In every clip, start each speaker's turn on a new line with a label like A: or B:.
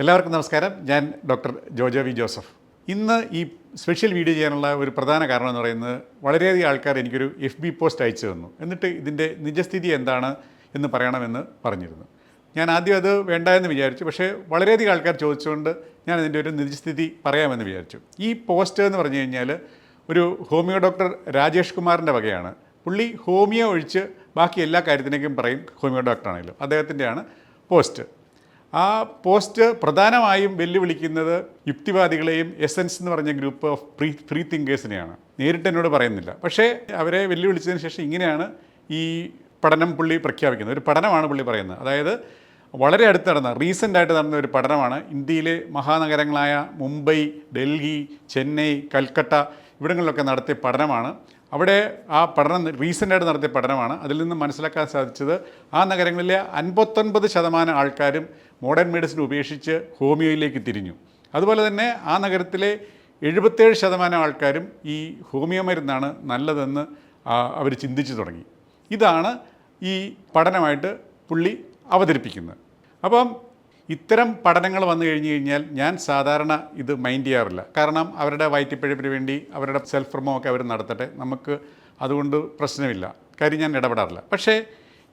A: എല്ലാവർക്കും നമസ്കാരം. ഞാൻ ഡോക്ടർ ജോജോ വി ജോസഫ്. ഇന്ന് ഈ സ്പെഷ്യൽ വീഡിയോ ചെയ്യാനുള്ള ഒരു പ്രധാന കാരണം എന്ന് പറയുന്നത് വളരെയധികം ആൾക്കാർ എനിക്കൊരു എഫ് ബി പോസ്റ്റ് അയച്ചു തന്നു. എന്നിട്ട് ഇതിന്റെ നിജസ്ഥിതി എന്താണ് എന്ന് പറയണമെന്ന് പറഞ്ഞിരുന്നു. ഞാൻ ആദ്യം അത് വേണ്ട എന്ന് വിചാരിച്ചു. പക്ഷേ വളരെയധികം ആൾക്കാർ ചോദിച്ചുകൊണ്ട് ഞാൻ അതിന്റെ ഒരു നിജസ്ഥിതി പറയാമെന്ന് വിചാരിച്ചു. ഈ പോസ്റ്റ് എന്ന് പറഞ്ഞു കഴിഞ്ഞാൽ ഒരു ഹോമിയോ ഡോക്ടർ രാജേഷ് കുമാറിന്റെ വകയാണ്. പുള്ളി ഹോമിയോ ഒഴിച്ച് ബാക്കി എല്ലാ കാര്യത്തിനേക്കും പറയും ഹോമിയോ ഡോക്ടറാണെങ്കിലും. അദ്ദേഹത്തിന്റെയാണ് പോസ്റ്റ്. ആ പോസ്റ്റ് പ്രധാനമായും വെല്ലുവിളിക്കുന്നത് യുക്തിവാദികളെയും എസൻസ് എന്ന് പറഞ്ഞ ഗ്രൂപ്പ് ഓഫ് ഫ്രീ ഫ്രീ തിങ്കേഴ്സിനെയാണ് നേരിട്ട് എന്നോട് പറയുന്നില്ല. പക്ഷേ അവരെ വെല്ലുവിളിച്ചതിന് ശേഷം ഇങ്ങനെയാണ് ഈ പഠനം പുള്ളി പ്രഖ്യാപിക്കുന്നത്. ഒരു പഠനമാണ് പുള്ളി പറയുന്നത്. അതായത് വളരെ അടുത്ത് നടന്ന റീസെന്റ് ആയിട്ട് നടന്ന ഒരു പഠനമാണ്. ഇന്ത്യയിലെ മഹാനഗരങ്ങളായ മുംബൈ ഡൽഹി ചെന്നൈ കൽക്കട്ട ഇവിടങ്ങളിലൊക്കെ നടത്തിയ പഠനമാണ്. അവിടെ ആ പഠനം റീസെന്റായിട്ട് നടത്തിയ പഠനമാണ്. അതിൽ നിന്ന് മനസ്സിലാക്കാൻ സാധിച്ചത് ആ നഗരങ്ങളിലെ അൻപത്തൊൻപത് ശതമാനം ആൾക്കാരും മോഡേൺ മെഡിസിൻ ഉപേക്ഷിച്ച് ഹോമിയോയിലേക്ക് തിരിഞ്ഞു. അതുപോലെ തന്നെ ആ നഗരത്തിലെ എഴുപത്തേഴ് ശതമാനം ആൾക്കാരും ഈ ഹോമിയോ മരുന്നാണ് നല്ലതെന്ന് അവർ ചിന്തിച്ചു തുടങ്ങി. ഇതാണ് ഈ പഠനമായിട്ട് പുള്ളി അവതരിപ്പിക്കുന്നത്. അപ്പം ഇത്തരം പഠനങ്ങൾ വന്നു കഴിഞ്ഞു കഴിഞ്ഞാൽ ഞാൻ സാധാരണ ഇത് മൈൻഡ് ചെയ്യാറില്ല. കാരണം അവരുടെ വയറ്റിപ്പഴപ്പിന് വേണ്ടി അവരുടെ സെൽഫ് പ്രമോ ഒക്കെ അവർ നടത്തട്ടെ. നമുക്ക് അതുകൊണ്ട് പ്രശ്നമില്ല. കാര്യം ഞാൻ ഇടപെടാറില്ല. പക്ഷേ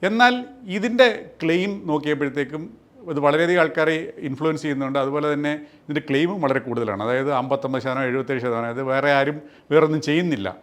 A: എന്നാൽ ഇതിന്റെ ക്ലെയിം നോക്കിയപ്പോഴത്തേക്കും ഇത് വളരെയധികം ആൾക്കാരെ ഇൻഫ്ലുവൻസ് ചെയ്യുന്നുണ്ട്. അതുപോലെ തന്നെ ഇതിന്റെ ക്ലെയിമും വളരെ കൂടുതലാണ്. അതായത് അമ്പത്തൊമ്പത് ശതമാനം എഴുപത്തേഴ് ശതമാനം അതായത് വേറെ ആരും വേറൊന്നും ചെയ്യുന്നില്ല.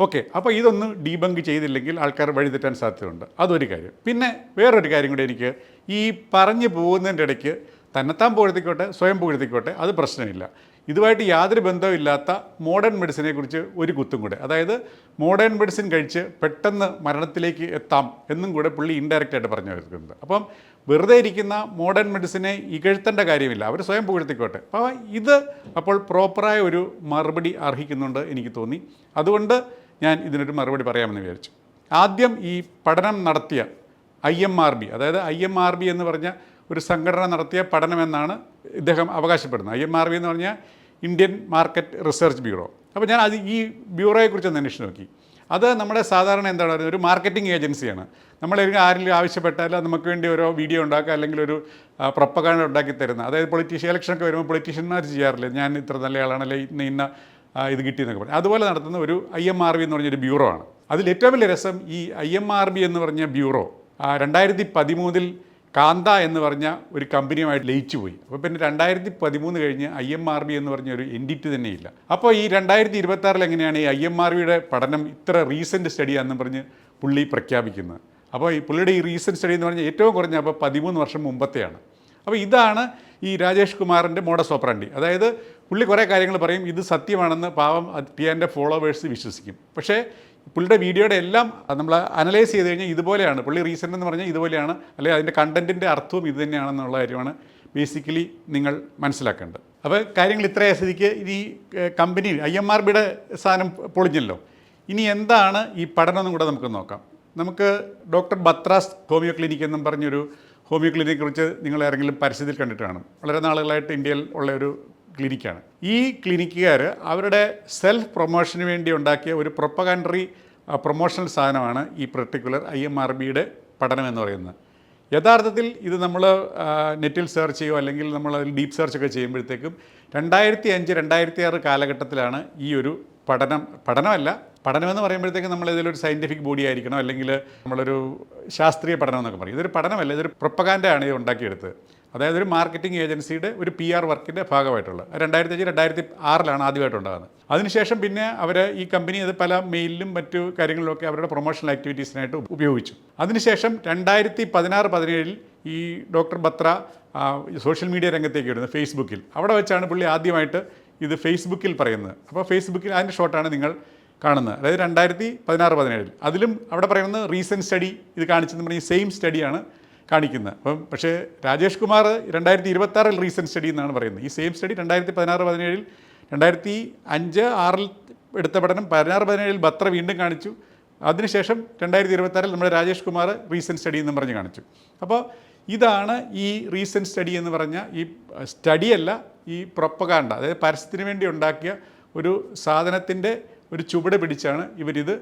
A: ഓക്കെ അപ്പോൾ ഇതൊന്ന് ഡീബങ്ക് ചെയ്തില്ലെങ്കിൽ ആൾക്കാർ വഴിതെറ്റാൻ സാധ്യതയുണ്ട്. അതൊരു കാര്യം. പിന്നെ വേറൊരു കാര്യം കൂടി എനിക്ക് ഈ പറഞ്ഞു പോകുന്നതിന്റെ ഇടയ്ക്ക് തന്നെത്താൻ പുകഴ്ത്തിക്കോട്ടെ സ്വയം പുകഴ്ത്തിക്കോട്ടെ അത് പ്രശ്നമില്ല. ഇതുമായിട്ട് യാതൊരു ബന്ധവുമില്ലാത്ത മോഡേൺ മെഡിസിനെ കുറിച്ച് ഒരു കുത്തും കൂടെ. അതായത് മോഡേൺ മെഡിസിൻ കഴിച്ച് പെട്ടെന്ന് മരണത്തിലേക്ക് എത്താം എന്നും കൂടെ പുള്ളി ഇൻഡയറക്റ്റായിട്ട് പറഞ്ഞു വരുന്നത് അപ്പം വെറുതെ ഇരിക്കുന്ന മോഡേൺ മെഡിസിനെ ഇകഴ്ത്തേണ്ട കാര്യമില്ല. അവർ സ്വയം പുകഴ്ത്തിക്കോട്ടെ. അപ്പോൾ ഇത് അപ്പോൾ പ്രോപ്പറായ ഒരു മറുപടി അർഹിക്കുന്നുണ്ട് എനിക്ക് തോന്നി. അതുകൊണ്ട് ഞാൻ ഇതിനൊരു മറുപടി പറയാമെന്ന് വിചാരിച്ചു. ആദ്യം ഈ പഠനം നടത്തിയ ഐ എം ആർ ബി അതായത് ഐ എം ആർ ബി എന്ന് പറഞ്ഞ ഒരു സംഘടന നടത്തിയ പഠനമെന്നാണ് ഇദ്ദേഹം അവകാശപ്പെടുന്നത്. ഐ എം ആർ ബി എന്ന് പറഞ്ഞാൽ ഇന്ത്യൻ മാർക്കറ്റ് റിസർച്ച് ബ്യൂറോ. അപ്പോൾ ഞാൻ അത് ഈ ബ്യൂറോയെക്കുറിച്ച് ഒന്ന് അന്വേഷിച്ച് നോക്കി. അത് നമ്മുടെ സാധാരണ എന്താണ് പറയുന്നത്? ഒരു മാർക്കറ്റിംഗ് ഏജൻസിയാണ്. നമ്മൾ ആരെങ്കിലും ആവശ്യപ്പെട്ടാൽ നമുക്ക് വേണ്ടി ഓരോ വീഡിയോ ഉണ്ടാക്കുക അല്ലെങ്കിൽ ഒരു പ്രപ്പകാണ്ട് ഉണ്ടാക്കി തരുന്ന അതായത് പൊളിറ്റീഷ്യൻ ഇലക്ഷനൊക്കെ വരുമ്പോൾ പൊളിറ്റീഷ്യന്മാർ ചെയ്യാറില്ല? ഞാൻ ഇത്ര നല്ലയാളാണ് അല്ലെങ്കിൽ ഇന്ന ഇന്ന ഇത് കിട്ടിയെന്നൊക്കെ പറഞ്ഞു. അതുപോലെ നടത്തുന്ന ഒരു ഐ എം ആർ ബി എന്ന് പറഞ്ഞൊരു ബ്യൂറോ ആണ്. അതിൽ ഏറ്റവും വലിയ രസം ഈ ഐ എം ആർ ബി എന്ന് പറഞ്ഞ ബ്യൂറോ രണ്ടായിരത്തി പതിമൂന്നിൽ കാന്ത എന്ന് പറഞ്ഞ ഒരു കമ്പനിയുമായിട്ട് ലയിച്ചു പോയി. അപ്പോൾ പിന്നെ രണ്ടായിരത്തി പതിമൂന്ന് കഴിഞ്ഞ് ഐ എം ആർ ബി എന്ന് പറഞ്ഞ ഒരു തന്നെ ഇല്ല. അപ്പോൾ ഈ രണ്ടായിരത്തി ഇരുപത്തി ആറിൽ എങ്ങനെയാണ് ഈ ഐ എം ആർ ബിയുടെ പഠനം ഇത്ര റീസെന്റ് സ്റ്റഡിയാണെന്ന് പറഞ്ഞ് പുള്ളി പ്രഖ്യാപിക്കുന്നത്. അപ്പോൾ ഈ പുള്ളിയുടെ ഈ റീസെന്റ് സ്റ്റഡി എന്ന് പറഞ്ഞാൽ ഏറ്റവും കുറഞ്ഞ അപ്പോൾ പതിമൂന്ന് വർഷം മുമ്പത്തെയാണ്. അപ്പോൾ ഇതാണ് ഈ രാജേഷ് കുമാറിന്റെ മോഡസ് ഓപ്പറാണ്ടി അതായത് പുള്ളി കുറേ കാര്യങ്ങൾ പറയും ഇത് സത്യമാണെന്ന് പാവം ടിയാന്റെ ഫോളോവേഴ്സ് വിശ്വസിക്കും. പക്ഷേ പുള്ളിയുടെ വീഡിയോയുടെ എല്ലാം നമ്മൾ അനലൈസ് ചെയ്ത് കഴിഞ്ഞാൽ ഇതുപോലെയാണ്. പുള്ളി റീസെന്റ് എന്ന് പറഞ്ഞാൽ ഇതുപോലെയാണ്. അല്ലെങ്കിൽ അതിന്റെ കണ്ടന്റിന്റെ അർത്ഥവും ഇത് തന്നെയാണെന്നുള്ള കാര്യമാണ് ബേസിക്കലി നിങ്ങൾ മനസ്സിലാക്കേണ്ടത്. അപ്പോൾ കാര്യങ്ങൾ ഇത്രയും സ്ഥിതിക്ക് ഈ കമ്പനി ഐ എം ആർ ബിയുടെ സാധനം പൊളിഞ്ഞല്ലോ. ഇനി എന്താണ് ഈ പഠനം എന്നും കൂടെ നമുക്ക് നോക്കാം. നമുക്ക് ഡോക്ടർ ബത്രാസ് ഹോമിയോ ക്ലിനിക് എന്നും പറഞ്ഞൊരു ഹോമിയോ ക്ലിനിക്കെ കുറിച്ച് നിങ്ങൾ ആരെങ്കിലും പരസ്യത്തിൽ കണ്ടിട്ട് കാണും. വളരെ നാളുകളായിട്ട് ഇന്ത്യയിൽ ഉള്ള ഒരു ക്ലിനിക്കാണ് ഈ ക്ലിനിക്കുകാർ അവരുടെ സെൽഫ് പ്രൊമോഷന് വേണ്ടി ഉണ്ടാക്കിയ ഒരു പ്രൊപ്പകാൻഡറി പ്രൊമോഷണൽ സാധനമാണ് ഈ പെർട്ടിക്കുലർ ഐ എം ആർ ബിയുടെ പഠനം എന്ന് പറയുന്നത്. യഥാർത്ഥത്തിൽ ഇത് നമ്മൾ നെറ്റിൽ സെർച്ച് ചെയ്യുമോ അല്ലെങ്കിൽ നമ്മൾ അതിൽ ഡീപ്പ് സെർച്ച് ഒക്കെ ചെയ്യുമ്പോഴത്തേക്കും രണ്ടായിരത്തി അഞ്ച് രണ്ടായിരത്തി ആറ് കാലഘട്ടത്തിലാണ് ഈ ഒരു പഠനം പഠനമല്ല പഠനമെന്ന് പറയുമ്പോഴത്തേക്കും നമ്മൾ ഇതിലൊരു സയന്റിഫിക് ബോഡി ആയിരിക്കണം അല്ലെങ്കിൽ നമ്മളൊരു ശാസ്ത്രീയ പഠനം എന്നൊക്കെ പറയും. ഇതൊരു പഠനമല്ല ഇതൊരു പ്രൊപ്പകാൻഡാണ് ഇത് ഉണ്ടാക്കിയെടുത്തത്. അതായത് ഒരു മാർക്കറ്റിംഗ് ഏജൻസിയുടെ ഒരു പി ആർ വർക്കിന്റെ ഭാഗമായിട്ടുള്ള രണ്ടായിരത്തി അഞ്ച് രണ്ടായിരത്തി ആറിലാണ് ആദ്യമായിട്ട് ഉണ്ടാകുന്നത് അതിനുശേഷം പിന്നെ അവർ ഈ കമ്പനി അത് പല മെയിലിലും മറ്റു കാര്യങ്ങളിലൊക്കെ അവരുടെ പ്രൊമോഷണൽ ആക്ടിവിറ്റീസിനായിട്ട് ഉപയോഗിച്ചു. അതിനുശേഷം രണ്ടായിരത്തി പതിനാറ് പതിനേഴിൽ ഈ ഡോക്ടർ ബത്ര സോഷ്യൽ മീഡിയ രംഗത്തേക്ക് വരുന്നത് ഫേസ്ബുക്കിൽ. അവിടെ വെച്ചാണ് പുള്ളി ആദ്യമായിട്ട് ഇത് ഫേസ്ബുക്കിൽ പറയുന്നത്. അപ്പോൾ ഫേസ്ബുക്കിൽ അതിന്റെ ഷോട്ടാണ് നിങ്ങൾ കാണുന്നത്. അതായത് രണ്ടായിരത്തി പതിനാറ് പതിനേഴിൽ. അതിലും അവിടെ പറയുന്നത് റീസെന്റ് സ്റ്റഡി ഇത് കാണിച്ചെന്ന് പറഞ്ഞാൽ സെയിം സ്റ്റഡിയാണ് കാണിക്കുന്നത്. അപ്പം പക്ഷേ രാജേഷ് കുമാർ രണ്ടായിരത്തി ഇരുപത്താറിൽ റീസെന്റ് സ്റ്റഡി എന്നാണ് പറയുന്നത്. ഈ സെയിം സ്റ്റഡി രണ്ടായിരത്തി പതിനാറ് പതിനേഴിൽ രണ്ടായിരത്തി അഞ്ച് ആറിൽ എടുത്ത പഠനം പതിനാറ് പതിനേഴിൽ ബത്ര വീണ്ടും കാണിച്ചു. അതിനുശേഷം രണ്ടായിരത്തി ഇരുപത്താറിൽ നമ്മുടെ രാജേഷ് കുമാർ റീസെന്റ് സ്റ്റഡി എന്നും പറഞ്ഞ് കാണിച്ചു. അപ്പോൾ ഇതാണ് ഈ റീസെന്റ് സ്റ്റഡി എന്ന് പറഞ്ഞ ഈ സ്റ്റഡിയല്ല ഈ പ്രൊപ്പകാണ്ട അതായത് പരസ്യത്തിന് വേണ്ടി ഉണ്ടാക്കിയ ഒരു സാധനത്തിന്റെ ഒരു ചുവട് പിടിച്ചാണ് ഇവരിത്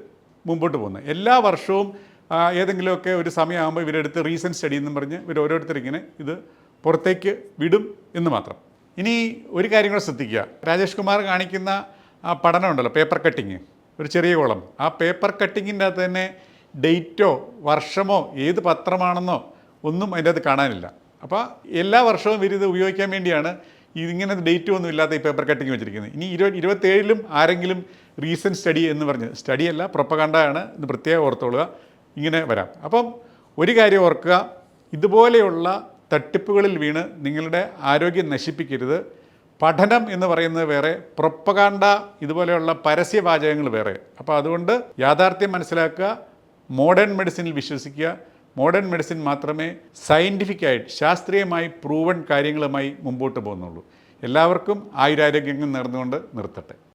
A: മുമ്പോട്ട് പോകുന്നത്. എല്ലാ വർഷവും ഏതെങ്കിലുമൊക്കെ ഒരു സമയമാകുമ്പോൾ ഇവരെടുത്ത് റീസെന്റ് സ്റ്റഡി എന്നും പറഞ്ഞ് ഇവർ ഓരോരുത്തർ ഇങ്ങനെ ഇത് പുറത്തേക്ക് വിടും എന്ന് മാത്രം. ഇനി ഒരു കാര്യം കൂടെ ശ്രദ്ധിക്കുക. രാജേഷ് കുമാർ കാണിക്കുന്ന ആ പഠനം ഉണ്ടല്ലോ പേപ്പർ കട്ടിങ് ഒരു ചെറിയ കോളം ആ പേപ്പർ കട്ടിങ്ങിന്റെ അകത്ത് തന്നെ ഡേറ്റോ വർഷമോ ഏത് പത്രമാണെന്നോ ഒന്നും അതിന്റെ അകത്ത് കാണാനില്ല. അപ്പോൾ എല്ലാ വർഷവും ഇവർ ഇത് ഉപയോഗിക്കാൻ വേണ്ടിയാണ് ഇതിങ്ങനെ ഡേറ്റ് ഒന്നും ഇല്ലാത്ത ഈ പേപ്പർ കട്ടിങ് വെച്ചിരിക്കുന്നത്. ഇനി ഇരുപ ഇരുപത്തേഴിലും ആരെങ്കിലും റീസെന്റ് സ്റ്റഡി എന്ന് പറഞ്ഞ് സ്റ്റഡിയല്ല പ്രൊപ്പകണ്ടാണ് ഇത് പ്രത്യേകം ഓർത്തോളുക. ഇങ്ങനെ വരാം. അപ്പം ഒരു കാര്യം ഓർക്കുക ഇതുപോലെയുള്ള തട്ടിപ്പുകളിൽ വീണ് നിങ്ങളുടെ ആരോഗ്യം നശിപ്പിക്കരുത്. പഠനം എന്ന് പറയുന്നത് വേറെ പ്രൊപ്പകാണ്ട ഇതുപോലെയുള്ള പരസ്യവാചകങ്ങൾ വേറെ. അപ്പോൾ അതുകൊണ്ട് യാഥാർത്ഥ്യം മനസ്സിലാക്കുക മോഡേൺ മെഡിസിനിൽ വിശ്വസിക്കുക. മോഡേൺ മെഡിസിൻ മാത്രമേ സയന്റിഫിക്കായിട്ട് ശാസ്ത്രീയമായി പ്രൂവൺ കാര്യങ്ങളുമായി മുമ്പോട്ട് പോകുന്നുള്ളൂ. എല്ലാവർക്കും ആയുരാരോഗ്യങ്ങൾ നേർന്നുകൊണ്ട് നിർത്തട്ടെ.